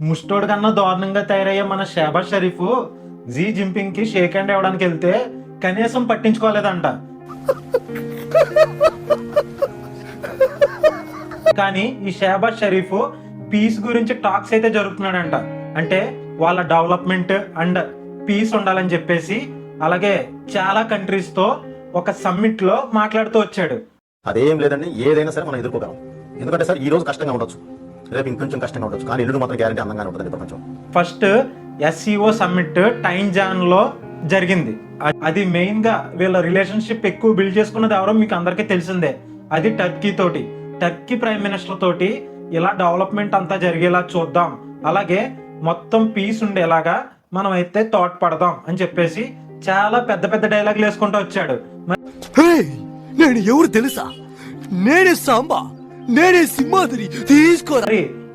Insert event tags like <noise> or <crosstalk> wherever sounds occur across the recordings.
ముష్టోడు కన్నా దారుణంగా తయారయ్యే మన షహబాజ్ షరీఫ్ జీ జింపింగ్కి షేక్ హ్యాండ్ ఇవ్వడానికి వెళ్తే కనీసం పట్టించుకోలేదంట. కానీ ఈ షహబాజ్ షరీఫ్ పీస్ గురించి టాక్స్ అయితే జరుపుతున్నాడంట. అంటే వాళ్ళ డెవలప్మెంట్ అండ్ పీస్ ఉండాలని చెప్పేసి అలాగే చాలా కంట్రీస్తో ఒక సమ్మిట్లో మాట్లాడుతూ వచ్చాడు. అదేం లేదండి ఏదైనా సరే మనం ఎదుర్కోగలం. ఎందుకంటే సార్ ఈ రోజు కష్టంగా ఉండొచ్చు. రేపు ఇంకొంచెం కష్టంగా ఉండొచ్చు. కానీ ఎల్లుండి మాత్రం గ్యారంటీ అందంగానే ఉంటుందండి ప్రపంచం. ఫస్ట్ ఎస్సీఓ సమ్మిట్ టైంజాన్లో జరిగింది. అ- అది మెయిన్గా వీళ్ళ రిలేషన్షిప్ ఎక్కువ బిల్డ్ చేసుకున్నది ఎవరో మీకు అందరికీ తెలిసిందే. అది టర్కీ తోటి. టర్కీ ప్రైమ్ మినిస్టర్ తోటి ఇలా డెవలప్మెంట్ అంతా జరిగేలా చూద్దాం. అలాగే మొత్తం పీస్ ఉండేలాగా మనం అయితే తోట పడదాం అని చెప్పేసి చాలా పెద్ద పెద్ద డైలాగులు వేసుకుంటూ వచ్చాడు. నేను ఎవరు తెలుసా? నేనే సాంబా. నేనే సింహాద్రి తీసుకోరా?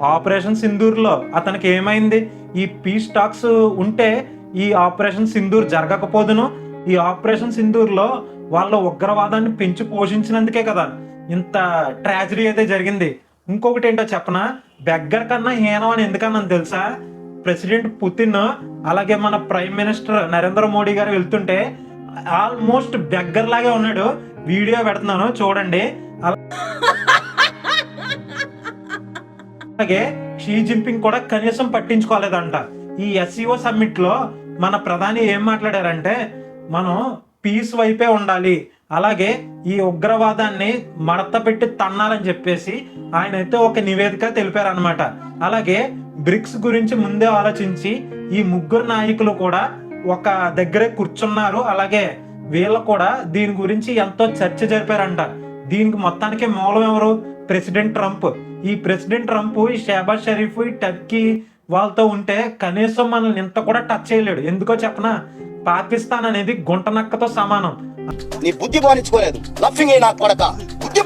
ఆపరేషన్ సింధూర్లో అతనికి ఏమైంది? ఈ పీస్ టాక్స్ ఉంటే ఈ ఆపరేషన్ సింధూర్ జరగకపోదును. ఈ ఆపరేషన్ సింధూర్లో వాళ్ళ ఉగ్రవాదాన్ని పెంచి పోషించినందుకే కదా ఇంత ట్రాజడీ అయితే జరిగింది. ఇంకొకటి ఏంటో చెప్పనా? బెగ్గర్ కన్నా హీనం అని ఎందుకన్నా తెలుసా? ప్రెసిడెంట్ పుతిన్ అలాగే మన ప్రైమ్ మినిస్టర్ నరేంద్ర మోడీ గారు వెళ్తుంటే ఆల్మోస్ట్ బెగ్గర్ లాగే ఉన్నాడు. వీడియో పెడుతున్నాను చూడండి. <laughs> అలాగే షీ జింపింగ్ కూడా కనీసం పట్టించుకోలేదంట. ఈ ఎస్ఈఓ సమ్మిట్లో మన ప్రధాని ఏం మాట్లాడారంటే మనం పీస్ వైపే ఉండాలి. అలాగే ఈ ఉగ్రవాదాన్ని మడత పెట్టి తన్నాలని చెప్పేసి ఆయన అయితే ఒక నివేదిక తెలిపారనమాట అలాగే బ్రిక్స్ గురించి ముందే ఆలోచించి ఈ ముగ్గురు నాయకులు కూడా ఒక దగ్గరే కూర్చున్నారు. అలాగే వీళ్ళు కూడా దీని గురించి ఎంతో చర్చ జరిపారంట. దీనికి మొత్తానికి మూలం ఎవరు? President Trump. ఈ ప్రెసిడెంట్ ట్రంప్ ఈ షహబాజ్ షరీఫ్ ఈ టర్కీ వాళ్ళతో ఉంటే కనీసం మనల్ని ఇంత కూడా టచ్ చేయలేడు. ఎందుకో చెప్పనా? పాకిస్తాన్ అనేది గుంట నక్కతో సమానం. నీ బుద్ధి లఫింగ్ కొడక. బుద్ధి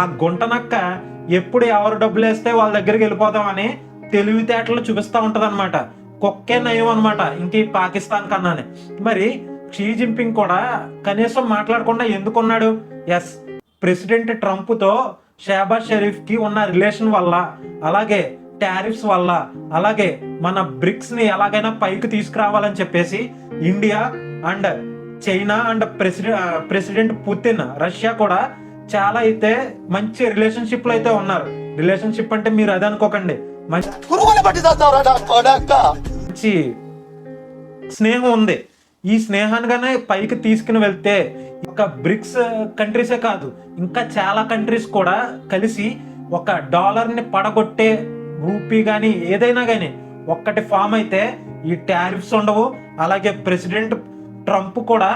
ఆ గుంట నక్క ఎప్పుడు ఎవరు డబ్బులు వేస్తే వాళ్ళ దగ్గరికి వెళ్ళిపోదామని తెలివితేటలు చూపిస్తా ఉంటది అనమాట కుక్కే నయం అనమాట ఇంక ఈ పాకిస్తాన్ కన్నానే. మరి షీ జింపింగ్ కూడా కనీసం మాట్లాడకుండా ఎందుకున్నాడు ఎస్. ప్రెసిడెంట్ ట్రంప్ తో షహబాజ్ షరీఫ్కి ఉన్న రిలేషన్ వల్ల అలాగే టారిఫ్స్ వల్ల అలాగే మన బ్రిక్స్ని ఎలాగైనా పైకి తీసుకురావాలని చెప్పేసి India and China and president president Putin Russia కూడా చాలా అయితే మంచి రిలేషన్షిప్లో అయితే ఉన్నారు. రిలేషన్షిప్ అంటే మీరు అదే అనుకోకండి. మంచి స్నేహం ఉంది. ఈ స్నేహానిగానే పైకి తీసుకుని వెళ్తే ఒక బ్రిక్స్ కంట్రీసే కాదు ఇంకా చాలా కంట్రీస్ కూడా కలిసి ఒక డాలర్ని పడగొట్టే రూపీ కానీ ఏదైనా కానీ ఒక్కటి ఫామ్ అయితే ఈ టారిఫ్స్ ఉండవు. అలాగే ప్రెసిడెంట్ ట్రంప్ కూడా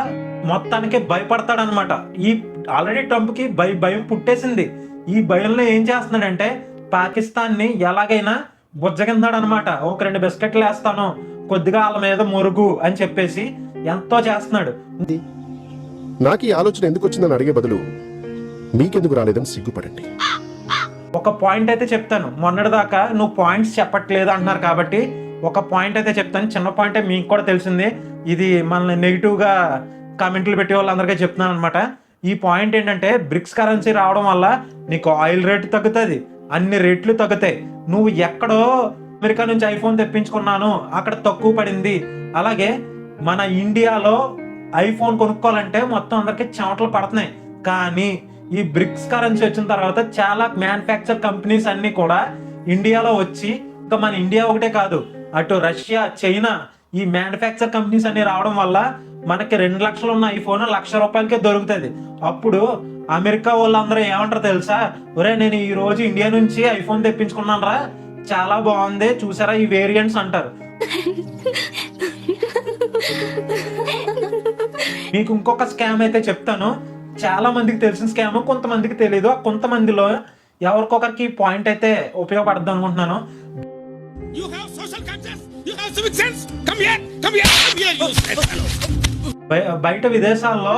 మొత్తానికి భయపడతాడనమాట. ఈ ఆల్రెడీ ట్రంప్కి భయ భయం పుట్టేసింది. ఈ భయంలో ఏం చేస్తున్నాడంటే పాకిస్తాన్ని ఎలాగైనా బుజ్జగిందాడనమాట ఒక రెండు బిస్కెట్లు వేస్తాను కొద్దిగా వాళ్ళ మీద మురుగు అని చెప్పేసి ఎంతో చేస్తున్నాడు. నాకు ఈ ఆలోచన ఎందుకు వచ్చిందని అడిగే బదులు మీకెందుకు రాలేదని సిగ్గుపడండి. ఒక పాయింట్ అయితే చెప్తాను. మొన్నటిదాకా నువ్వు పాయింట్స్ చెప్పట్లేదు అంటున్నారు కాబట్టి ఒక పాయింట్ అయితే చెప్తాను. చిన్న పాయింటే మీకు కూడా తెలిసిందే. ఇది మనల్ని నెగిటివ్గా కామెంట్లు పెట్టే వాళ్ళందరికీ చెప్తున్నాను అనమాట ఈ పాయింట్ ఏంటంటే బ్రిక్స్ కరెన్సీ రావడం వల్ల నీకు ఆయిల్ రేట్ తగ్గుతుంది. అన్ని రేట్లు తగ్గుతాయి. నువ్వు ఎక్కడో అమెరికా నుంచి ఐఫోన్ తెప్పించుకున్నాను. అక్కడ తక్కువ పడింది. అలాగే మన ఇండియాలో ఐఫోన్ కొనుక్కోవాలంటే మొత్తం అందరికీ చెమటలు పడుతున్నాయి. కానీ ఈ బ్రిక్స్ కరెన్సీ వచ్చిన తర్వాత చాలా మ్యానుఫ్యాక్చర్ కంపెనీస్ అన్ని కూడా ఇండియాలో వచ్చి ఇంకా మన ఇండియా ఒకటే కాదు అటు రష్యా చైనా ఈ మ్యానుఫ్యాక్చర్ కంపెనీస్ అన్ని రావడం వల్ల మనకి రెండు లక్షలు ఉన్న ఐఫోన్ లక్ష రూపాయలకే దొరుకుతుంది. అప్పుడు అమెరికా వాళ్ళందరూ ఏమంటారు తెలుసా? ఒరే నేను ఈ రోజు ఇండియా నుంచి ఐఫోన్ తెప్పించుకున్నాను రా చాలా బాగుంది చూసారా ఈ వేరియంట్స్ అంటారు. <laughs> మీకు ఇంకొక స్కామ్ అయితే చెప్తాను. చాలా మందికి తెలిసిన స్కామ్ కొంతమందికి తెలియదు ఆ కొంతమందిలో ఎవరికొకరికి పాయింట్ అయితే ఉపయోగపడద్దు అనుకుంటున్నాను. బయట విదేశాల్లో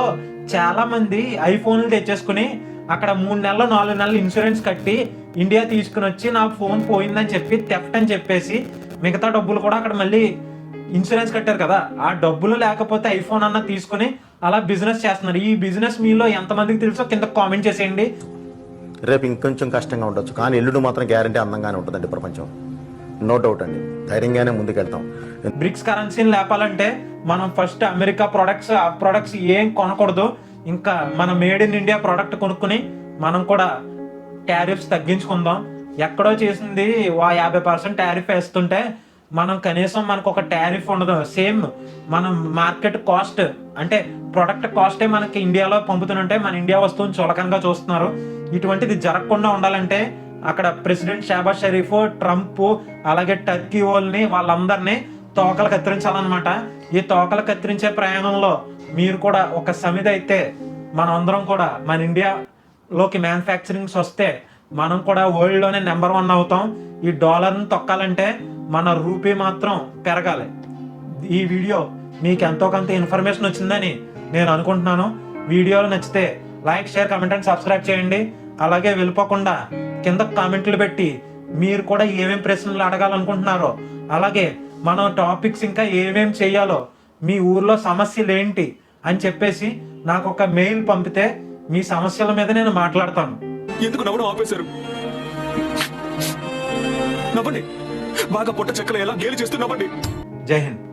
చాలా మంది ఐఫోన్లు తెచ్చేసుకుని అక్కడ మూడు నెలలు నాలుగు నెలలు ఇన్సూరెన్స్ కట్టి ఇండియా తీసుకుని వచ్చి నా ఫోన్ పోయిందని చెప్పి థెఫ్ట్ అని చెప్పేసి మిగతా డబ్బులు కూడా అక్కడ మళ్ళీ ఇన్సూరెన్స్ కట్టారు కదా. ఆ డబ్బులు లేకపోతే ఐఫోన్ అన్న తీసుకుని అలా బిజినెస్ చేస్తున్నారు. ఈ బిజినెస్ మీలో ఎంతమందికి తెలుసో కింద కామెంట్ చేసేయండి. రేపు ఇంకొంచెం కష్టంగా ఉండొచ్చు. కానీ ఎల్లుండి మాత్రం గ్యారంటీ అందంగానే ఉంటుందండి ప్రపంచం. నో డౌట్ అండి. ధైర్యంగానే ముందుకెళ్తాం. బ్రిక్స్ కరెన్సీని లేపాలంటే మనం ఫస్ట్ అమెరికా ప్రొడక్ట్స్ ఆ ప్రొడక్ట్స్ ఏం కొనకూడదు. ఇంకా మన మేడ్ ఇన్ ఇండియా ప్రోడక్ట్ కొనుక్కుని మనం కూడా టారిఫ్స్ తగ్గించుకుందాం. ఎక్కడో చేసింది యాభై పర్సెంట్ టారిఫ్ వేస్తుంటే మనం కనీసం మనకు ఒక టారిఫ్ ఉండదు. సేమ్ మనం మార్కెట్ కాస్ట్ అంటే ప్రొడక్ట్ కాస్టే మనకి ఇండియాలో పంపుతుంటే మన ఇండియా వస్తువుని చులకంగా చూస్తున్నారు. ఇటువంటిది జరగకుండా ఉండాలంటే అక్కడ ప్రెసిడెంట్ షాబా షరీఫ్ ట్రంప్ అలాగే టర్కీ వాళ్ళని వాళ్ళందరినీ తోకలు కత్తిరించాలన్నమాట. ఈ తోకలు కత్తిరించే ప్రయాణంలో మీరు కూడా ఒక సమితి అయితే మనందరం కూడా మన ఇండియాలోకి మ్యానుఫ్యాక్చరింగ్స్ వస్తే మనం కూడా వరల్డ్లోనే నెంబర్ వన్ అవుతాం. ఈ డాలర్ని తొక్కాలంటే మన రూపీ మాత్రం పెరగాలి. ఈ వీడియో మీకు ఎంతో కొంత ఇన్ఫర్మేషన్ వచ్చిందని నేను అనుకుంటున్నాను. వీడియోలు నచ్చితే like share comment and subscribe చేయండి. అలాగే వెళ్ళిపోకుండా కింద కామెంట్లు పెట్టి మీరు కూడా ఏమేమి ప్రశ్నలు అడగాలనుకుంటున్నారో అలాగే మనం టాపిక్స్ ఇంకా ఏమేమి చేయాలో మీ ఊర్లో సమస్యలు ఏంటి అని చెప్పేసి నాకు ఒక మెయిల్ పంపితే మీ సమస్యల మీద నేను మాట్లాడతాను. ఎందుకు నవ్వడం ఆపేశారు? నవ్వండి. బాగా పొట్ట చెక్కలు ఎలా గేలి చేస్తూ నవ్వండి. జై హింద్.